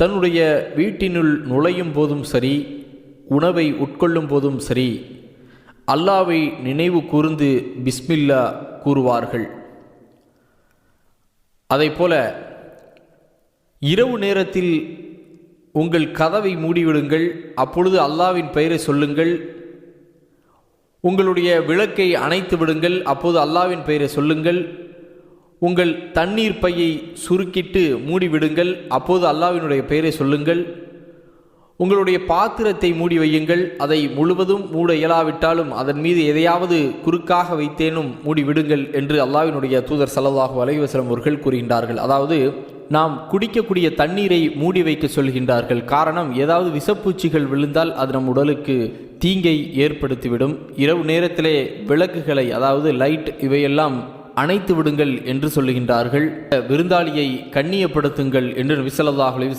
தன்னுடைய வீட்டினுள் நுழையும் போதும் சரி உணவை உட்கொள்ளும் போதும் சரி அல்லாவை நினைவு கூர்ந்து பிஸ்மில்லா கூறுவார்கள். அதைப்போல இரவு நேரத்தில் உங்கள் கதவை மூடிவிடுங்கள் அப்பொழுது அல்லாவின் பெயரை சொல்லுங்கள் உங்களுடைய விளக்கை அணைத்து விடுங்கள் அப்போது அல்லாவின் பெயரை சொல்லுங்கள் உங்கள் தண்ணீர் பையை சுருக்கிட்டு மூடிவிடுங்கள். அப்போது அல்லாவினுடைய பெயரை சொல்லுங்கள். உங்களுடைய பாத்திரத்தை மூடி வையுங்கள். அதை முழுவதும் மூட இயலாவிட்டாலும் அதன் மீது எதையாவது குறுக்காக வைத்தேனும் மூடி விடுங்கள் என்று அல்லாவினுடைய தூதர் சல்லல்லாஹு அலைஹி அவர்கள் கூறுகின்றார்கள். அதாவது நாம் குடிக்கக்கூடிய தண்ணீரை மூடி வைக்க சொல்கின்றார்கள். காரணம் ஏதாவது விஷப்பூச்சிகள் விழுந்தால் அது நம் உடலுக்கு தீங்கை ஏற்படுத்திவிடும். இரவு நேரத்திலே விளக்குகளை அதாவது லைட் இவையெல்லாம் அணைத்து விடுங்கள் என்று சொல்லுகின்றார்கள். விருந்தாளியை கண்ணியப்படுத்துங்கள் என்று விசலல்லாஹ் அலைஹி